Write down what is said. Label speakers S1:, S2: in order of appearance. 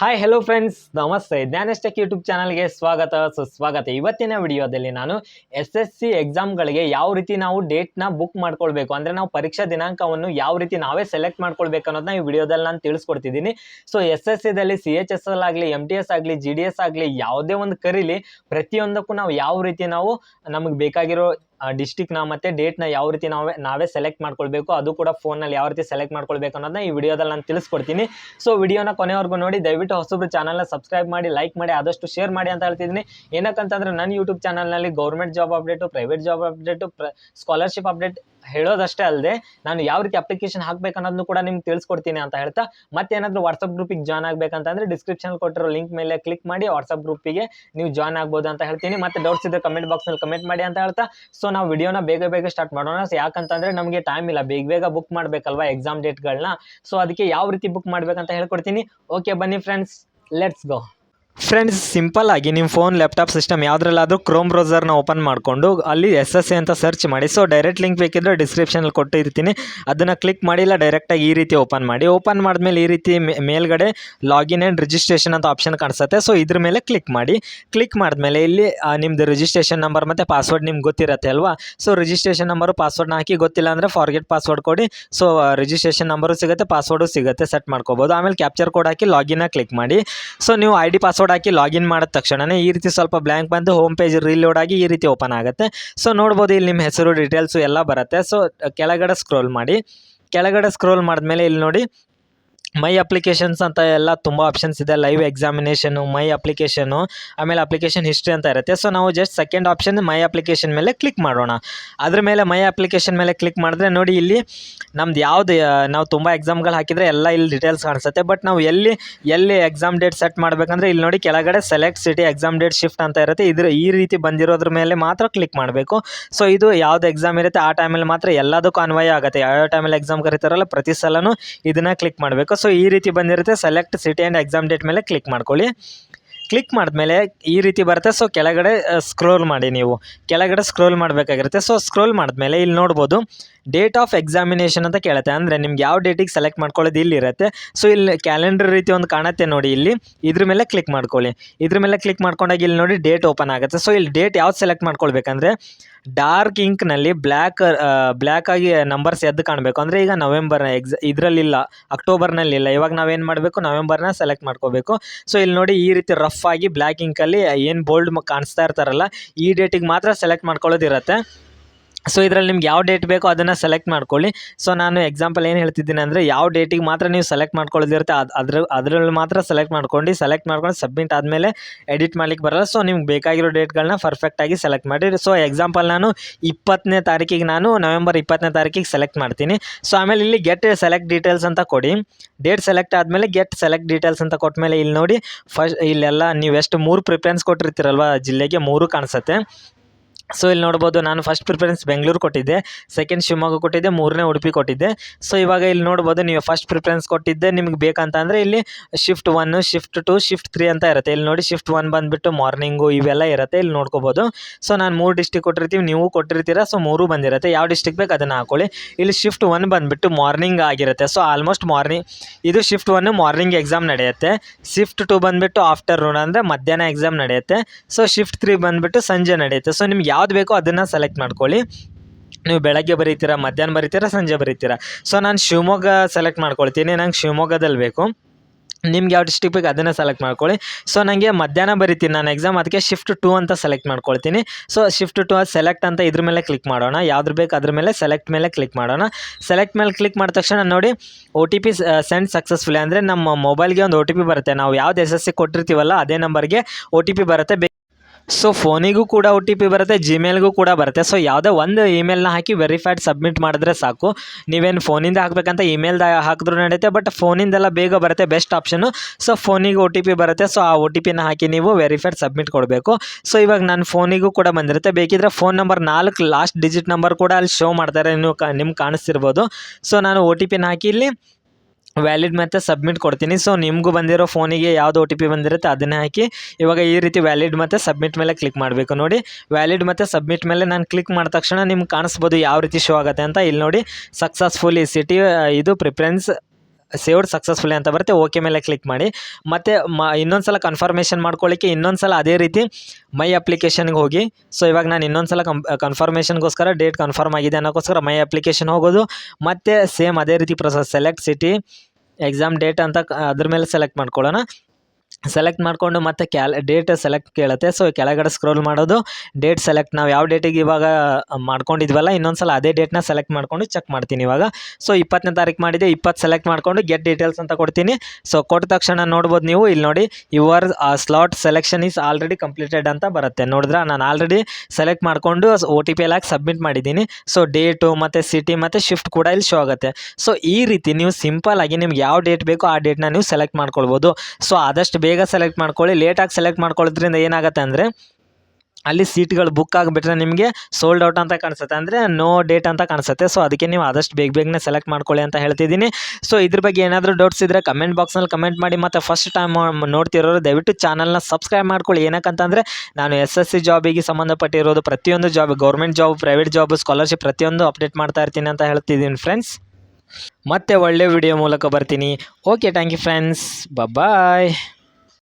S1: Hi hello friends ನಮಸ್ತೆ. ಜ್ಞಾನಸ್ಟೆಕ್ YouTube ಚಾನಲ್ಗೆ ಸ್ವಾಗತ, ಸುಸ್ವಾಗತ. ಇವತ್ತಿನ ವಿಡಿಯೋದಲ್ಲಿ ನಾನು ಎಸ್ ಎಸ್ ಸಿ ಎಕ್ಸಾಮ್ಗಳಿಗೆ ಯಾವ ರೀತಿ ನಾವು ಡೇಟ್ನ ಬುಕ್ ಮಾಡ್ಕೊಳ್ಬೇಕು, ಅಂದರೆ ನಾವು ಪರೀಕ್ಷಾ ದಿನಾಂಕವನ್ನು ಯಾವ ರೀತಿ ನಾವೇ ಸೆಲೆಕ್ಟ್ ಮಾಡ್ಕೊಳ್ಬೇಕು ಅನ್ನೋದನ್ನ ಈ ವಿಡಿಯೋದಲ್ಲಿ ನಾನು ತಿಳಿಸ್ಕೊಡ್ತಿದ್ದೀನಿ. ಸೊ ಎಸ್ ಎಸ್ ಸಿದಲ್ಲಿ ಸಿ ಎಚ್ ಎಸ್ ಎಲ್ ಆಗಲಿ ಎಂ ಟಿ ಎಸ್ ಆಗಲಿ, ಜಿ ಡಿ ಎಸ್ ಆಗಲಿ, ಯಾವುದೇ ಒಂದು ಕರೀಲಿ, ಪ್ರತಿಯೊಂದಕ್ಕೂ ನಾವು ಯಾವ ರೀತಿ ನಾವು ನಮಗೆ ಬೇಕಾಗಿರೋ ಡಿಸ್ಟಿಕ್ನ ಮತ್ತು ಡೇಟ್ನ ಯಾವ ರೀತಿ ನಾವೇ ನಾವೇ ಸೆಲೆಕ್ಟ್ ಮಾಡ್ಕೊಳ್ಬೇಕು, ಅದು ಕೂಡ ಫೋನಲ್ಲಿ ಯಾವ ರೀತಿ ಸೆಲೆಕ್ಟ್ ಮಾಡ್ಕೊಳ್ಬೇಕು ಅನ್ನೋದನ್ನ ಈ ವಿಡಿಯೋದಲ್ಲಿ ನಾನು ತಿಳಿಸ್ಕೊಡ್ತೀನಿ. ಸೊ ವಿಡಿಯೋನ ಕೊನೆವರೆಗೂ ನೋಡಿ, ದಯವಿಟ್ಟು ಹೊಸಬ್ರು ಚಾನಲ್ನ ಸಬ್ಸ್ಕ್ರೈಬ್ ಮಾಡಿ ಲೈಕ್ ಮಾಡಿ, ಆದಷ್ಟು ಶೇರ್ ಮಾಡಿ ಅಂತ ಹೇಳ್ತಿದ್ದೀನಿ. ಏನಕ್ಕಂತಂದ್ರೆ, ನನ್ನ ಯೂಟ್ಯೂಬ್ ಚಾನಲ್ನಲ್ಲಿ government job update private job update scholarship update ಹೇಳೋದಷ್ಟೇ ಅಲ್ಲದೆ ನಾನು ಯಾವ ರೀತಿ ಅಪ್ಲಿಕೇಶನ್ ಹಾಕ್ಬೇಕು ಅನ್ನೋದನ್ನು ಕೂಡ ನಿಮ್ಗೆ ತಿಳಿಸ್ಕೊಡ್ತೀನಿ ಅಂತ ಹೇಳ್ತಾ, ಮತ್ತೇನಾದರೂ ವಾಟ್ಸಪ್ ಗ್ರೂಪಿಗೆ ಜಾಯ್ನ್ ಆಗಬೇಕಂತಂದ್ರೆ ಡಿಸ್ಕ್ರಿಪ್ಷನ್ ಕೊಟ್ಟಿರೋ ಲಿಂಕ್ ಮೇಲೆ ಕ್ಲಿಕ್ ಮಾಡಿ ವಾಟ್ಸಪ್ ಗ್ರೂಪಿಗೆ ನೀವು ಜಾಯ್ನ್ ಆಗ್ಬೋದು ಅಂತ ಹೇಳ್ತೀನಿ. ಮತ್ತೆ ಡೌಟ್ಸ್ ಇದ್ದರೆ ಕಮೆಂಟ್ ಬಾಕ್ಸ್ನಲ್ಲಿ ಕಮೆಂಟ್ ಮಾಡಿ ಅಂತ ಹೇಳ್ತಾ ಸೊ ನಾವು ವಿಡಿಯೋನ ಬೇಗ ಬೇಗ ಸ್ಟಾರ್ಟ್ ಮಾಡೋಣ. ಸೊ ಯಾಕಂತಂದ್ರೆ ನಮಗೆ ಟೈಮ್ ಇಲ್ಲ, ಬೇಗ ಬೇಗ ಬುಕ್ ಮಾಡಬೇಕಲ್ವಾ ಎಕ್ಸಾಮ್ ಡೇಟ್ಗಳನ್ನ ಸೊ ಅದಕ್ಕೆ ಯಾವ ರೀತಿ ಬುಕ್ ಮಾಡಬೇಕಂತ ಹೇಳ್ಕೊಡ್ತೀನಿ. ಓಕೆ ಬನ್ನಿ friends let's go friends simple ಆಗಿ ನಿಮ್ಮ ಫೋನ್ ಲ್ಯಾಪ್ಟಾಪ್ ಸಿಸ್ಟಮ್ ಯಾವುದ್ರಲ್ಲಾದರೂ ಕ್ರೋಮ್ ಬ್ರೌಸರ್ನ ಓಪನ್ ಮಾಡಿಕೊಂಡು ಅಲ್ಲಿ ಎಸ್ ಎಸ್ ಎ ಅಂತ ಸರ್ಚ್ ಮಾಡಿ. ಸೊ ಡೈರೆಕ್ಟ್ ಲಿಂಕ್ ಬೇಕಿದ್ರೆ ಡಿಸ್ಕ್ರಿಪ್ಷನಲ್ಲಿ ಕೊಟ್ಟಿರ್ತೀನಿ. ಅದನ್ನು ಕ್ಲಿಕ್ ಮಾಡಿ, ಇಲ್ಲ ಡೈರೆಕ್ಟಾಗಿ ಈ ರೀತಿ ಓಪನ್ ಮಾಡಿ. ಓಪನ್ ಮಾಡಿದ್ಮೇಲೆ ಈ ರೀತಿ ಮೇಲ್ಗಡೆ ಲಾಗಿನ್ ಆ್ಯಂಡ್ ರಿಜಿಸ್ಟ್ರೇಷನ್ ಅಂತ ಆಪ್ಷನ್ ಕಾಣಿಸುತ್ತೆ. ಸೊ ಇದ್ರ ಮೇಲೆ ಕ್ಲಿಕ್ ಮಾಡಿ. ಕ್ಲಿಕ್ ಮಾಡಿದ್ಮೇಲೆ ಇಲ್ಲಿ ನಿಮ್ಮದು ರಿಜಿಸ್ಟ್ರೇಷನ್ ನಂಬರ್ ಮತ್ತು ಪಾಸ್ವರ್ಡ್ ನಿಮ್ಗೆ ಗೊತ್ತಿರತ್ತೆ ಅಲ್ವಾ? ಸೊ ರಿಜಿಸ್ಟ್ರೇಷನ್ ನಂಬರು ಪಾಸ್ವರ್ಡ್ನ ಹಾಕಿ, ಗೊತ್ತಿಲ್ಲ ಅಂದರೆ ಫಾರ್ಗೆಟ್ ಪಾಸ್ವರ್ಡ್ ಕೊಡಿ. ಸೊ ರಿಜಿಸ್ಟ್ರೇಷನ್ ನಂಬರು ಸಿಗುತ್ತೆ ಪಾಸ್ವರ್ಡು ಸಿಗುತ್ತೆ ಸೆಟ್ ಮಾಡ್ಕೋಬೋದು. ಆಮೇಲೆ ಕ್ಯಾಪ್ಚರ್ ಕೋಡ್ ಹಾಕಿ ಲಾಗಿನ್ನ ಕ್ಲಿಕ್ ಮಾಡಿ. ಸೊ ನೀವು ಐ ಡಿ ಪಾಸ್ವರ್ಡ್ ಹಾಕಿ ಲಾಗಿನ್ ಮಾಡಿದ ತಕ್ಷಣನೇ ಈ ರೀತಿ ಸ್ವಲ್ಪ ಬ್ಲ್ಯಾಂಕ್ ಬಂದು ಹೋಮ್ ಪೇಜ್ ರೀಲೋಡ್ ಆಗಿ ಈ ರೀತಿ ಓಪನ್ ಆಗುತ್ತೆ. ಸೊ ನೋಡ್ಬೋದು ಇಲ್ಲಿ ನಿಮ್ಮ ಹೆಸರು ಡೀಟೇಲ್ಸು ಎಲ್ಲ ಬರುತ್ತೆ. ಸೊ ಕೆಳಗಡೆ ಸ್ಕ್ರೋಲ್ ಮಾಡಿ. ಕೆಳಗಡೆ ಸ್ಕ್ರೋಲ್ ಮಾಡಿದ್ಮೇಲೆ ಇಲ್ಲಿ ನೋಡಿ ಮೈ ಅಪ್ಲಿಕೇಶನ್ಸ್ ಅಂತ ಎಲ್ಲ ತುಂಬ ಆಪ್ಷನ್ಸ್ ಇದೆ. ಲೈವ್ ಎಕ್ಸಾಮಿನೇಷನು ಮೈ ಅಪ್ಲಿಕೇಶನು ಆಮೇಲೆ ಅಪ್ಲಿಕೇಶನ್ ಹಿಸ್ಟ್ರಿ ಅಂತ ಇರುತ್ತೆ. ಸೊ ನಾವು just second option my application ಮೇಲೆ ಕ್ಲಿಕ್ ಮಾಡೋಣ. ಅದ್ರ ಮೇಲೆ ಮೈ ಅಪ್ಲಿಕೇಶನ್ ಮೇಲೆ ಕ್ಲಿಕ್ ಮಾಡಿದ್ರೆ ನೋಡಿ ಇಲ್ಲಿ ನಮ್ದು ಯಾವ್ದು ನಾವು ತುಂಬ ಎಕ್ಸಾಮ್ಗಳು ಹಾಕಿದರೆ ಎಲ್ಲ ಇಲ್ಲಿ ಡೀಟೇಲ್ಸ್ ಕಾಣಿಸುತ್ತೆ. ಬಟ್ ನಾವು ಎಲ್ಲಿ ಎಲ್ಲಿ ಎಕ್ಸಾಮ್ ಡೇಟ್ ಸೆಟ್ ಮಾಡಬೇಕಂದ್ರೆ ಇಲ್ಲಿ ನೋಡಿ ಕೆಳಗಡೆ select city exam date shift ಅಂತ ಇರುತ್ತೆ. ಇದ್ರ, ಈ ರೀತಿ ಬಂದಿರೋದ್ರ ಮೇಲೆ ಮಾತ್ರ ಕ್ಲಿಕ್ ಮಾಡಬೇಕು. ಸೊ ಇದು ಯಾವ್ದು ಎಕ್ಸಾಮ್ ಇರುತ್ತೆ, ಆ ಟೈಮಲ್ಲಿ ಮಾತ್ರ ಎಲ್ಲದಕ್ಕೂ ಅನ್ವಯ ಆಗುತ್ತೆ. ಯಾವ್ಯಾವ ಟೈಮಲ್ಲಿ ಎಕ್ಸಾಮ್ ಕರೀತಾರಲ್ಲ, ಪ್ರತಿ ಸಲನೂ ಇದನ್ನು ಕ್ಲಿಕ್ ಮಾಡಬೇಕು. ಸೊ ಈ ರೀತಿ ಬಂದಿರುತ್ತೆ. Select city and exam date ಮೇಲೆ ಕ್ಲಿಕ್ ಮಾಡ್ಕೊಳ್ಳಿ. ಕ್ಲಿಕ್ ಮಾಡಿದ್ಮೇಲೆ ಈ ರೀತಿ ಬರುತ್ತೆ. ಸೊ ಕೆಳಗಡೆ ಸ್ಕ್ರೋಲ್ ಮಾಡಿ ನೀವು. ಕೆಳಗಡೆ ಸ್ಕ್ರೋಲ್ ಮಾಡಬೇಕಾಗಿರುತ್ತೆ. ಸೊ ಸ್ಕ್ರೋಲ್ ಮಾಡಿದ್ಮೇಲೆ ಇಲ್ಲಿ ನೋಡ್ಬೋದು ಡೇಟ್ ಆಫ್ ಎಕ್ಸಾಮಿನೇಷನ್ ಅಂತ ಕೇಳುತ್ತೆ. ಅಂದರೆ ನಿಮ್ಗೆ ಯಾವ ಡೇಟಿಗೆ ಸೆಲೆಕ್ಟ್ ಮಾಡ್ಕೊಳ್ಳೋದು ಇಲ್ಲಿ ಇರುತ್ತೆ. ಸೊ ಇಲ್ಲಿ ಕ್ಯಾಲೆಂಡರ್ ರೀತಿ ಒಂದು ಕಾಣುತ್ತೆ ನೋಡಿ ಇಲ್ಲಿ. ಇದ್ರ ಮೇಲೆ ಕ್ಲಿಕ್ ಮಾಡ್ಕೊಳ್ಳಿ. ಇದ್ರ ಮೇಲೆ ಕ್ಲಿಕ್ ಮಾಡ್ಕೊಂಡಾಗ ಇಲ್ಲಿ ನೋಡಿ ಡೇಟ್ ಓಪನ್ ಆಗುತ್ತೆ. ಸೊ ಇಲ್ಲಿ ಡೇಟ್ ಯಾವ್ದು ಸೆಲೆಕ್ಟ್ ಮಾಡ್ಕೊಳ್ಬೇಕಂದ್ರೆ ಡಾರ್ಕ್ ಇಂಕ್ನಲ್ಲಿ ಬ್ಲ್ಯಾಕ್ ಬ್ಲ್ಯಾಕ್ ಆಗಿ ನಂಬರ್ಸ್ ಎದ್ದು ಕಾಣಬೇಕು. ಅಂದರೆ ಈಗ ನವೆಂಬರ್ ಎಕ್ಸ್ ಇದರಲ್ಲಿಲ್ಲ ಅಕ್ಟೋಬರ್ನಲ್ಲಿ ಇಲ್ಲ ಇವಾಗ ನಾವೇನು ಮಾಡಬೇಕು? ನವೆಂಬರ್ನ ಸೆಲೆಕ್ಟ್ ಮಾಡ್ಕೋಬೇಕು ಸೊ ಇಲ್ಲಿ ನೋಡಿ ಈ ರೀತಿ ರಫ್ ಆಗಿ ಬ್ಲ್ಯಾಕ್ ಇಂಕಲ್ಲಿ ಏನು ಬೋಲ್ಡ್ ಕಾಣಿಸ್ತಾ ಇರ್ತಾರಲ್ಲ, ಈ ಡೇಟಿಗೆ ಮಾತ್ರ ಸೆಲೆಕ್ಟ್ ಮಾಡ್ಕೊಳ್ಳೋದಿರತ್ತೆ ಸೊ ಇದರಲ್ಲಿ ನಿಮ್ಗೆ ಯಾವ ಡೇಟ್ ಬೇಕೋ ಅದನ್ನು ಸೆಲೆಕ್ಟ್ ಮಾಡ್ಕೊಳ್ಳಿ. ಸೊ ನಾನು ಎಕ್ಸಾಂಪಲ್ ಏನು ಹೇಳ್ತಿದ್ದೀನಿ ಅಂದರೆ ಯಾವ ಡೇಟಿಗೆ ಮಾತ್ರ ನೀವು ಸೆಲೆಕ್ಟ್ ಮಾಡ್ಕೊಳ್ಳೋದಿರುತ್ತೆ ಅದು ಅದ್ರ ಅದರಲ್ಲಿ ಮಾತ್ರ ಸೆಲೆಕ್ಟ್ ಮಾಡ್ಕೊಂಡು ಸೆಲೆಕ್ಟ್ ಮಾಡ್ಕೊಂಡು ಸಬ್ಮಿಟ್ ಆದಮೇಲೆ ಎಡಿಟ್ ಮಾಡ್ಲಿಕ್ಕೆ ಬರಲ್ಲ. ಸೊ ನಿಮ್ಗೆ ಬೇಕಾಗಿರೋ ಡೇಟ್ಗಳನ್ನ ಪರ್ಫೆಕ್ಟಾಗಿ ಸೆಲೆಕ್ಟ್ ಮಾಡಿ. ಸೊ ಎಕ್ಸಾಂಪಲ್ ನಾನು ಇಪ್ಪತ್ತನೇ ತಾರೀಕಿಗೆ ನಾನು ನವೆಂಬರ್ ಇಪ್ಪತ್ತನೇ ತಾರೀಕಿಗೆ ಸೆಲೆಕ್ಟ್ ಮಾಡ್ತೀನಿ. ಸೊ ಆಮೇಲೆ ಇಲ್ಲಿ ಗೆಟ್ ಸೆಲೆಕ್ಟ್ ಡೀಟೇಲ್ಸ್ ಅಂತ ಕೊಡಿ. ಡೇಟ್ ಸೆಲೆಕ್ಟ್ ಆದಮೇಲೆ ಗೆಟ್ ಸೆಲೆಕ್ಟ್ ಡೀಟೇಲ್ಸ್ ಅಂತ ಕೊಟ್ಮೇಲೆ ಇಲ್ಲಿ ನೋಡಿ ಫಸ್ಟ್ ಇಲ್ಲೆಲ್ಲ ನೀವು ಎಷ್ಟು ಮೂರು ಪ್ರಿಫರೆನ್ಸ್ ಕೊಟ್ಟಿರ್ತೀರಲ್ವ ಜಿಲ್ಲೆಗೆ ಮೂರು ಕಾಣಿಸುತ್ತೆ. ಸೊ ಇಲ್ಲಿ ನೋಡ್ಬೋದು ನಾನು ಫಸ್ಟ್ ಪ್ರಿಫರೆನ್ಸ್ ಬೆಂಗಳೂರು ಕೊಟ್ಟಿದ್ದೆ ಸೆಕೆಂಡ್ ಶಿವಮೊಗ್ಗ ಕೊಟ್ಟಿದ್ದೆ, ಮೂರನೇ ಉಡುಪಿ ಕೊಟ್ಟಿದ್ದೆ. ಸೊ ಇವಾಗ ಇಲ್ಲಿ ನೋಡ್ಬೋದು ನೀವು ಫಸ್ಟ್ ಪ್ರಿಫರೆನ್ಸ್ ಕೊಟ್ಟಿದ್ದೆ, ನಿಮ್ಗೆ ಬೇಕಂತ ಅಂದರೆ ಇಲ್ಲಿ shift one shift two shift three ಅಂತ ಇರುತ್ತೆ. ಇಲ್ಲಿ ನೋಡಿ ಶಿಫ್ಟ್ ಒನ್ ಬಂದುಬಿಟ್ಟು ಮಾರ್ನಿಂಗು ಇವೆಲ್ಲ ಇರುತ್ತೆ, ಇಲ್ಲಿ ನೋಡ್ಕೋಬೋದು. ಸೊ ನಾನು ಮೂರು ಡಿಸ್ಟಿಕ್ ಕೊಟ್ಟಿರ್ತೀವಿ, ನೀವು ಕೊಟ್ಟಿರ್ತೀರ ಸೊ ಮೂರು ಬಂದಿರುತ್ತೆ. ಯಾವ ಡಿಸ್ಟಿಕ್ ಬೇಕು ಅದನ್ನು ಹಾಕೊಳ್ಳಿ. ಇಲ್ಲಿ ಶಿಫ್ಟ್ ಒನ್ ಬಂದುಬಿಟ್ಟು ಮಾರ್ನಿಂಗ್ ಆಗಿರುತ್ತೆ. ಸೊ ಆಲ್ಮೋಸ್ಟ್ ಮಾರ್ನಿಂಗ್ ಇದು ಶಿಫ್ಟ್ ಒನ್ ಮಾರ್ನಿಂಗ್ ಎಕ್ಸಾಮ್ ನಡೆಯುತ್ತೆ. ಶಿಫ್ಟ್ ಟು ಬಂದುಬಿಟ್ಟು ಆಫ್ಟರ್ನೂನ್ ಅಂದರೆ ಮಧ್ಯಾಹ್ನ ಎಕ್ಸಾಮ್ ನಡೆಯುತ್ತೆ. ಸೊ ಶಿಫ್ಟ್ ತ್ರೀ ಬಂದುಬಿಟ್ಟು ಸಂಜೆ ನಡೆಯುತ್ತೆ. ಸೊ ನಿಮ್ಗೆ ಯಾವ್ದು ಬೇಕೋ ಅದನ್ನು ಸೆಲೆಕ್ಟ್ ಮಾಡ್ಕೊಳ್ಳಿ. ನೀವು ಬೆಳಗ್ಗೆ ಬರೀತೀರಾ, ಮಧ್ಯಾಹ್ನ ಬರೀತೀರಾ, ಸಂಜೆ ಬರೀತೀರಾ. ಸೊ ನಾನು ಶಿವಮೊಗ್ಗ ಸೆಲೆಕ್ಟ್ ಮಾಡ್ಕೊಳ್ತೀನಿ. ನಂಗೆ ಶಿವಮೊಗ್ಗದಲ್ಲಿ ಬೇಕು. ನಿಮ್ಗೆ ಯಾವ ಡಿಸ್ಟಿಕ್ ಬೇಕು ಅದನ್ನು ಸೆಲೆಕ್ಟ್ ಮಾಡ್ಕೊಳ್ಳಿ. ಸೊ ನನಗೆ ಮಧ್ಯಾಹ್ನ ಬರೀತೀನಿ ನಾನು ಎಕ್ಸಾಮ್ ಅದಕ್ಕೆ ಶಿಫ್ಟ್ ಟು ಅಂತ ಸೆಲೆಕ್ಟ್ ಮಾಡ್ಕೊಳ್ತೀನಿ. ಸೊ ಶಿಫ್ಟ್ ಟು ಸೆಲೆಕ್ಟ್ ಅಂತ ಇದ್ರ ಮೇಲೆ ಕ್ಲಿಕ್ ಮಾಡೋಣ. ಯಾವ್ದು ಬೇಕು ಅದ್ರ ಮೇಲೆ ಸೆಲೆಕ್ಟ್ ಮೇಲೆ ಕ್ಲಿಕ್ ಮಾಡೋಣ. ಸೆಲೆಕ್ಟ್ ಮೇಲೆ ಕ್ಲಿಕ್ ಮಾಡಿದ ತಕ್ಷಣ ನೋಡಿ O T P send successfully ಅಂದರೆ ನಮ್ಮ ಮೊಬೈಲ್ಗೆ ಒಂದು ಒ ಟಿ ಪಿ ಬರುತ್ತೆ. ನಾವು ಯಾವ್ದು ಎಸ್ ಎಸ್ ಸಿ ಕೊಟ್ಟಿರ್ತೀವಲ್ಲ, ಅದೇ ನಂಬರ್ಗೆ ಒ ಟಿ ಪಿ ಬರುತ್ತೆ. ಸೊ ಫೋನಿಗೂ ಕೂಡ ಒ ಟಿ ಪಿ ಬರುತ್ತೆ ಜಿಮೇಲ್ಗೂ ಕೂಡ ಬರುತ್ತೆ. ಸೊ ಯಾವುದೇ ಒಂದು ಇಮೇಲ್ನ ಹಾಕಿ ವೆರಿಫೈಡ್ ಸಬ್ಮಿಟ್ ಮಾಡಿದ್ರೆ ಸಾಕು. ನೀವೇನು ಫೋನಿಂದ ಹಾಕಬೇಕಂತ ಇಮೇಲ್ದ ಹಾಕಿದ್ರು ನಡೆಯುತ್ತೆ ಬಟ್ ಫೋನಿಂದೆಲ್ಲ ಬೇಗ ಬರುತ್ತೆ ಬೆಸ್ಟ್ ಆಪ್ಷನು ಸೊ ಫೋನಿಗೆ ಒ ಟಿ ಪಿ ಬರುತ್ತೆ. ಸೊ ಆ ಒ ಟಿ ಪಿನ ಹಾಕಿ ನೀವು ವೆರಿಫೈಡ್ ಸಬ್ಮಿಟ್ ಕೊಡಬೇಕು. ಸೊ ಇವಾಗ ನನ್ನ ಫೋನಿಗೂ ಕೂಡ ಬಂದಿರುತ್ತೆ. ಬೇಕಿದ್ರೆ ಫೋನ್ ನಂಬರ್ ನಾಲ್ಕು ಲಾಸ್ಟ್ ಡಿಜಿಟ್ ನಂಬರ್ ಕೂಡ ಅಲ್ಲಿ ಶೋ ಮಾಡ್ತಾರೆ, ನೀವು ಕಾ, ನಿಮ್ಗೆ ಕಾಣಿಸ್ತಿರ್ಬೋದು. ಸೊ ನಾನು ಒ ಟಿ ಪಿನ ಹಾಕಿ ಇಲ್ಲಿ ವ್ಯಾಲಿಡ್ ಮತ್ತು ಸಬ್ಮಿಟ್ ಕೊಡ್ತೀನಿ. ಸೊ ನಿಮಗೂ ಬಂದಿರೋ ಫೋನಿಗೆ ಯಾವ್ದು ಒ ಟಿ ಪಿ ಬಂದಿರುತ್ತೆ ಅದನ್ನೇ ಹಾಕಿ, ಇವಾಗ ಈ ರೀತಿ ವ್ಯಾಲಿಡ್ ಮತ್ತು ಸಬ್ಮಿಟ್ ಮೇಲೆ ಕ್ಲಿಕ್ ಮಾಡಬೇಕು ನೋಡಿ. ವ್ಯಾಲಿಡ್ ಮತ್ತು ಸಬ್ಮಿಟ್ ಮೇಲೆ ನಾನು ಕ್ಲಿಕ್ ಮಾಡಿದ ತಕ್ಷಣ ನಿಮ್ಗೆ ಕಾಣಿಸ್ಬೋದು ಯಾವ ರೀತಿ ಶೋ ಆಗುತ್ತೆ ಅಂತ. ಇಲ್ಲಿ ನೋಡಿ ಸಕ್ಸಸ್ಫುಲಿ ಸಿಟಿ ಇದು ಪ್ರಿಫರೆನ್ಸ್ ಸೇವ್ಡ್ ಸಕ್ಸಸ್ಫುಲಿ ಅಂತ ಬರುತ್ತೆ ಓಕೆ ಮೇಲೆ ಕ್ಲಿಕ್ ಮಾಡಿ. ಮತ್ತು ಮ ಇನ್ನೊಂದು ಸಲ ಕನ್ಫರ್ಮೇಷನ್ ಮಾಡ್ಕೊಳ್ಳಿಕ್ಕೆ ಇನ್ನೊಂದು ಸಲ ಅದೇ ರೀತಿ ಮೈ ಅಪ್ಲಿಕೇಶನ್ಗೆ ಹೋಗಿ. ಸೊ ಇವಾಗ ನಾನು ಇನ್ನೊಂದು ಸಲ ಕಂ ಕನ್ಫರ್ಮೇಷನ್ಗೋಸ್ಕರ ಡೇಟ್ ಕನ್ಫರ್ಮ್ ಆಗಿದೆ ಅನ್ನೋಕ್ಕೋಸ್ಕರ ಮೈ ಅಪ್ಲಿಕೇಶನ್ ಹೋಗೋದು. ಮತ್ತು ಸೇಮ್ ಅದೇ ರೀತಿ process select city exam date ಅಂತ ಅದ್ರ ಮೇಲೆ ಸೆಲೆಕ್ಟ್ ಮಾಡ್ಕೊಳ್ಳೋಣ. ಸೆಲೆಕ್ಟ್ ಮಾಡಿಕೊಂಡು ಮತ್ತೆ ಕ್ಯಾಲ್ ಡೇಟ್ ಸೆಲೆಕ್ಟ್ ಕೇಳುತ್ತೆ. ಸೊ ಕೆಳಗಡೆ ಸ್ಕ್ರೋಲ್ ಮಾಡೋದು ಡೇಟ್ ಸೆಲೆಕ್ಟ್ ನಾವು ಯಾವ ಡೇಟಿಗೆ ಇವಾಗ ಮಾಡ್ಕೊಂಡಿದ್ವಲ್ಲ ಇನ್ನೊಂದು ಸಲ ಅದೇ ಡೇಟ್ನ ಸೆಲೆಕ್ಟ್ ಮಾಡಿಕೊಂಡು ಚೆಕ್ ಮಾಡ್ತೀನಿ ಇವಾಗ. ಸೊ ಇಪ್ಪತ್ತನೇ ತಾರೀಕು ಮಾಡಿದೆ, ಇಪ್ಪತ್ತು ಸೆಲೆಕ್ಟ್ ಮಾಡಿಕೊಂಡು ಗೆಟ್ ಡೀಟೇಲ್ಸ್ ಅಂತ ಕೊಡ್ತೀನಿ. ಸೊ ಕೊಟ್ಟ ತಕ್ಷಣ ನೋಡ್ಬೋದು ನೀವು, ಇಲ್ಲಿ ನೋಡಿ your slot selection is already completed ಅಂತ ಬರುತ್ತೆ. ನೋಡಿದ್ರೆ? ನಾನು ಆಲ್ರೆಡಿ ಸೆಲೆಕ್ಟ್ ಮಾಡಿಕೊಂಡು ಓ ಟಿ ಪಿ ಎಲ್ಲ ಹಾಕಿ ಸಬ್ಮಿಟ್ ಮಾಡಿದ್ದೀನಿ. ಸೊ ಡೇಟು ಮತ್ತು ಸಿಟಿ ಮತ್ತು ಶಿಫ್ಟ್ ಕೂಡ ಇಲ್ಲಿ ಶೋ ಆಗುತ್ತೆ. ಸೊ ಈ ರೀತಿ ನೀವು ಸಿಂಪಲ್ ಆಗಿ ನಿಮ್ಗೆ ಯಾವ ಡೇಟ್ ಬೇಕೋ ಆ ಡೇಟ್ನ ನೀವು ಸೆಲೆಕ್ಟ್ ಮಾಡ್ಕೊಳ್ಬೋದು. ಸೊ ಆದಷ್ಟು ಬೇಗ ಸೆಲೆಕ್ಟ್ ಮಾಡ್ಕೊಳ್ಳಿ. ಲೇಟಾಗಿ ಸೆಲೆಕ್ಟ್ ಮಾಡ್ಕೊಳ್ಳೋದ್ರಿಂದ ಏನಾಗುತ್ತೆ ಅಂದರೆ, ಅಲ್ಲಿ ಸೀಟ್ಗಳು ಬುಕ್ ಆಗಿಬಿಟ್ರೆ ನಿಮಗೆ ಸೋಲ್ಡ್ ಔಟ್ ಅಂತ ಕಾಣಿಸುತ್ತೆ. ಅಂದರೆ ನೋ ಡೇಟ್ ಅಂತ ಕಾಣಿಸುತ್ತೆ. ಸೊ ಅದಕ್ಕೆ ನೀವು ಆದಷ್ಟು ಬೇಗ ಬೇಗನೆ ಸೆಲೆಕ್ಟ್ ಮಾಡ್ಕೊಳ್ಳಿ ಅಂತ ಹೇಳ್ತಿದ್ದೀನಿ. ಸೊ ಇದ್ರ ಬಗ್ಗೆ ಏನಾದರೂ ಡೌಟ್ಸ್ ಇದ್ದರೆ ಕಮೆಂಟ್ ಬಾಕ್ಸ್ನಲ್ಲಿ ಕಮೆಂಟ್ ಮಾಡಿ. ಮತ್ತು ಫಸ್ಟ್ ಟೈಮ್ ನೋಡ್ತಿರೋರು ದಯವಿಟ್ಟು ಚಾನಲ್ನ ಸಬ್ಸ್ಕ್ರೈಬ್ ಮಾಡ್ಕೊಳ್ಳಿ. ಏನಕ್ಕಂತಂದರೆ, ನಾನು ಎಸ್ ಎಸ್ ಸಿ ಜಾಬಿಗೆ ಸಂಬಂಧಪಟ್ಟಿರೋದು ಪ್ರತಿಯೊಂದು job government job private job scholarship ಪ್ರತಿಯೊಂದು ಅಪ್ಡೇಟ್ ಮಾಡ್ತಾ ಇರ್ತೀನಿ ಅಂತ ಹೇಳ್ತಿದ್ದೀನಿ ಫ್ರೆಂಡ್ಸ್ ಮತ್ತೆ ಒಳ್ಳೆ ವಿಡಿಯೋ ಮೂಲಕ ಬರ್ತೀನಿ. Okay thank you friends bye